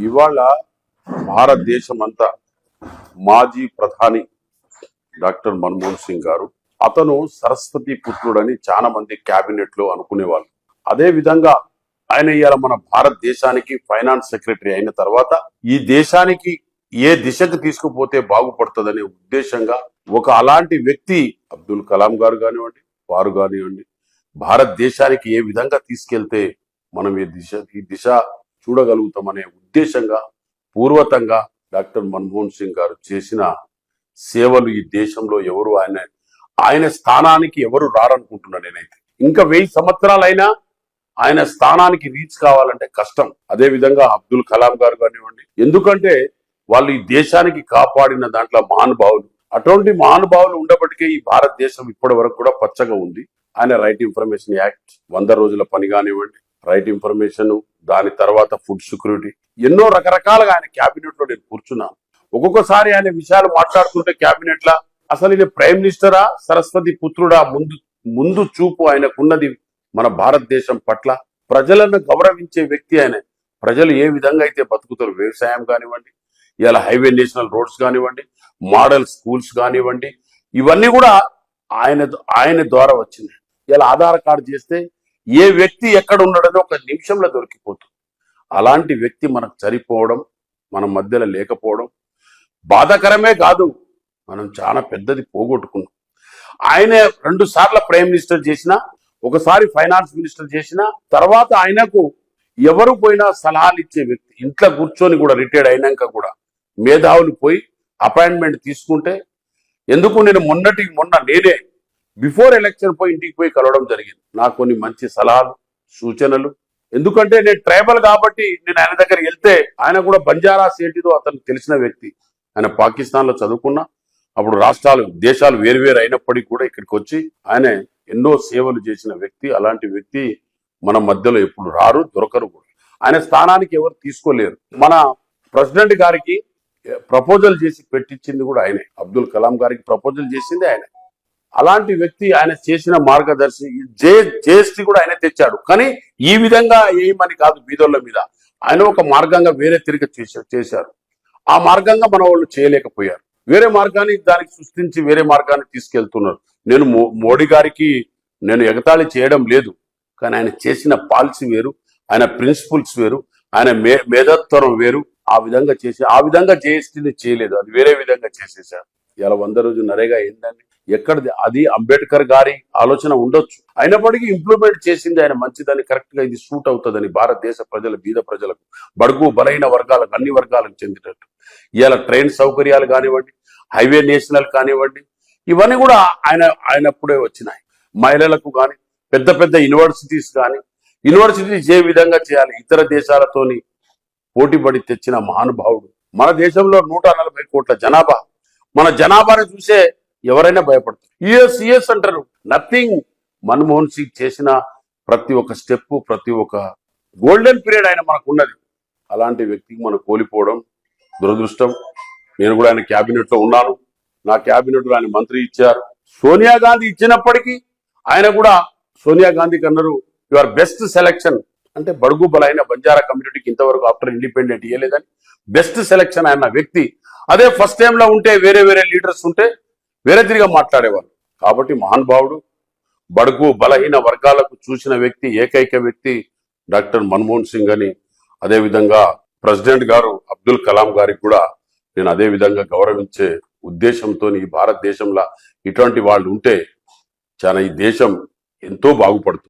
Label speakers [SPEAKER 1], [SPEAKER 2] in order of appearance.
[SPEAKER 1] ఇవాళ భారతదేశం అంతా మాజీ ప్రధాని డాక్టర్ మన్మోహన్ సింగ్ గారు అతను సరస్వతి పుత్రుడని చాలా మంది క్యాబినెట్లో అనుకునేవాళ్ళు. అదే విధంగా ఆయన ఇవాళ మన భారతదేశానికి ఫైనాన్స్ సెక్రటరీ అయిన తర్వాత ఈ దేశానికి ఏ దిశకు తీసుకుపోతే బాగుపడుతుందనే ఉద్దేశంగా ఒక అలాంటి వ్యక్తి అబ్దుల్ కలాం గారు కానివ్వండి వారు కానివ్వండి భారతదేశానికి ఏ విధంగా తీసుకెళ్తే మనం ఈ దిశ ఈ దిశ చూడగలుగుతామనే ఉద్దేశంగా పూర్వతంగా డాక్టర్ మన్మోహన్ సింగ్ గారు చేసిన సేవలు ఈ దేశంలో ఎవరు ఆయన ఆయన స్థానానికి ఎవరు రారనుకుంటున్నా నేనైతే. ఇంకా వెయ్యి సంవత్సరాలైనా ఆయన స్థానానికి రీచ్ కావాలంటే కష్టం. అదే విధంగా అబ్దుల్ కలాం గారు కానివ్వండి. ఎందుకంటే వాళ్ళు ఈ దేశానికి కాపాడిన దాంట్లో మహానుభావులు. అటువంటి మహానుభావులు ఉండబట్టికే ఈ భారతదేశం ఇప్పటి వరకు కూడా పచ్చగా ఉంది. ఆయన రైట్ ఇన్ఫర్మేషన్ యాక్ట్ వంద రోజుల పని కానివ్వండి. రైట్ ఇన్ఫర్మేషన్ దాని తర్వాత ఫుడ్ సెక్యూరిటీ. ఎన్నో రకరకాలుగా ఆయన క్యాబినెట్లో నేను కూర్చున్నాను. ఒక్కొక్కసారి ఆయన విషయాలు మాట్లాడుతుంటే క్యాబినెట్లా అసలు ఈయన ప్రైమ్ మినిస్టరా సరస్వతి పుత్రుడా ముందు ముందు చూపు ఆయనకున్నది మన భారతదేశం పట్ల. ప్రజలను గౌరవించే వ్యక్తి ఆయన. ప్రజలు ఏ విధంగా అయితే బతుకుతారు వ్యవసాయం కానివ్వండి ఇలా హైవే నేషనల్ రోడ్స్ కానివ్వండి మోడల్ స్కూల్స్ కానివ్వండి ఇవన్నీ కూడా ఆయన ఆయన ద్వారా వచ్చింది. ఇలా ఆధార్ కార్డు చేస్తే ఏ వ్యక్తి ఎక్కడ ఉన్నాడని ఒక నిమిషంలో దొరికిపోతుంది. అలాంటి వ్యక్తి మనకు సరిపోవడం మన మధ్యలో లేకపోవడం బాధాకరమే కాదు. మనం చాలా పెద్దది పోగొట్టుకున్నాం. ఆయన రెండు సార్ల ప్రైమ్ మినిస్టర్ చేసిన ఒకసారి ఫైనాన్స్ మినిస్టర్ చేసిన తర్వాత ఆయనకు ఎవరు పోయినా సలహాలు ఇచ్చే వ్యక్తి ఇంట్లో కూర్చొని కూడా రిటైర్డ్ అయినాక కూడా మేధావులు పోయి అపాయింట్మెంట్ తీసుకుంటే ఎందుకు నేను మొన్నటి మొన్న నేనే బిఫోర్ ఎలక్షన్ పోయి ఇంటికి పోయి కలవడం జరిగింది. నాకు కొన్ని మంచి సలహాలు సూచనలు. ఎందుకంటే నేను ట్రైబల్ కాబట్టి నేను ఆయన దగ్గరికి వెళ్తే ఆయన కూడా బంజారాస్ ఏంటిదో అతను తెలిసిన వ్యక్తి. ఆయన పాకిస్తాన్లో చదువుకున్నా. అప్పుడు రాష్ట్రాలు దేశాలు వేరువేరు అయినప్పటికీ కూడా ఇక్కడికి వచ్చి ఆయన ఎన్నో సేవలు చేసిన వ్యక్తి. అలాంటి వ్యక్తి మన మధ్యలో ఎప్పుడు రారు దొరకరు కూడా. ఆయన స్థానానికి ఎవరు తీసుకోలేరు. మన ప్రెసిడెంట్ గారికి ప్రపోజల్ చేసి పెట్టించింది కూడా ఆయనే. అబ్దుల్ కలాం గారికి ప్రపోజల్ చేసింది ఆయన. అలాంటి వ్యక్తి ఆయన చేసిన మార్గదర్శి జే జేఎస్టీ కూడా ఆయన తెచ్చాడు. కానీ ఈ విధంగా ఏమని కాదు బీదోళ్ళ మీద. ఆయన ఒక మార్గంగా వేరే తిరిగి చేశారు చేశారు. ఆ మార్గంగా మన వాళ్ళు చేయలేకపోయారు. వేరే మార్గాన్ని దానికి సృష్టించి వేరే మార్గాన్ని తీసుకెళ్తున్నారు. నేను మో- మోడీ గారికి నేను ఎగతాళి చేయడం లేదు. కానీ ఆయన చేసిన పాలసీ వేరు ఆయన ప్రిన్సిపల్స్ వేరు ఆయన మే మేధత్వరం వేరు. ఆ విధంగా చేసి ఆ విధంగా జేఎస్టీని చేయలేదు. అది వేరే విధంగా చేసేసారు ఇలా వంద రోజు నరేగా ఏందండి ఎక్కడిది అది అంబేద్కర్ గారి ఆలోచన ఉండొచ్చు. అయినప్పటికీ ఇంప్లిమెంట్ చేసింది ఆయన మంచిదని కరెక్ట్గా ఇది సూట్ అవుతుందని భారతదేశ ప్రజల బీద ప్రజలకు బడుగు బలైన వర్గాలకు అన్ని వర్గాలకు చెందినట్టు. ఇవాళ ట్రైన్ సౌకర్యాలు కానివ్వండి హైవే నేషనల్ కానివ్వండి ఇవన్నీ కూడా ఆయన ఆయనప్పుడే వచ్చినాయి. మహిళలకు కానీ పెద్ద పెద్ద యూనివర్సిటీస్ కానీ యూనివర్సిటీస్ ఏ విధంగా చేయాలి? ఇతర దేశాలతోని పోటీపడి తెచ్చిన మహానుభావుడు. మన దేశంలో నూట నలభై కోట్ల జనాభా. మన జనాభాని చూసే ఎవరైనా భయపడతారు. యుఎస్ యుఎస్ అంటారు. నథింగ్ మన్మోహన్ సింగ్ చేసిన ప్రతి ఒక్క స్టెప్ ప్రతి ఒక్క గోల్డెన్ పీరియడ్ ఆయన మనకు ఉన్నది. అలాంటి వ్యక్తికి మనం కోల్పోవడం దురదృష్టం. నేను కూడా ఆయన క్యాబినెట్లో ఉన్నాను. నా క్యాబినెట్లో ఆయన మంత్రి ఇచ్చారు. సోనియా గాంధీ ఇచ్చినప్పటికీ ఆయన కూడా సోనియా గాంధీకి అన్నారు యువర్ బెస్ట్ సెలెక్షన్ అంటే బడుగు బలైన బంజారా కమ్యూనిటీకి ఇంతవరకు ఆఫ్టర్ ఇండిపెండెంట్ ఇవ్వలేదని బెస్ట్ సెలెక్షన్ ఆయన వ్యక్తి అదే ఫస్ట్ టైం లో ఉంటే వేరే వేరే లీడర్స్ ఉంటే వేరే తిరిగా మాట్లాడేవారు. కాబట్టి మహానుభావుడు బడుగు బలహీన వర్గాలకు చూసిన వ్యక్తి ఏకైక వ్యక్తి డాక్టర్ మన్మోహన్ సింగ్ అని. అదే విధంగా ప్రెసిడెంట్ గారు అబ్దుల్ కలాం గారికి కూడా నేను అదే విధంగా గౌరవించే ఉద్దేశంతో ఈ భారతదేశంలో ఇటువంటి వాళ్ళు ఉంటే చాలా ఈ దేశం ఎంతో బాగుపడుతుంది.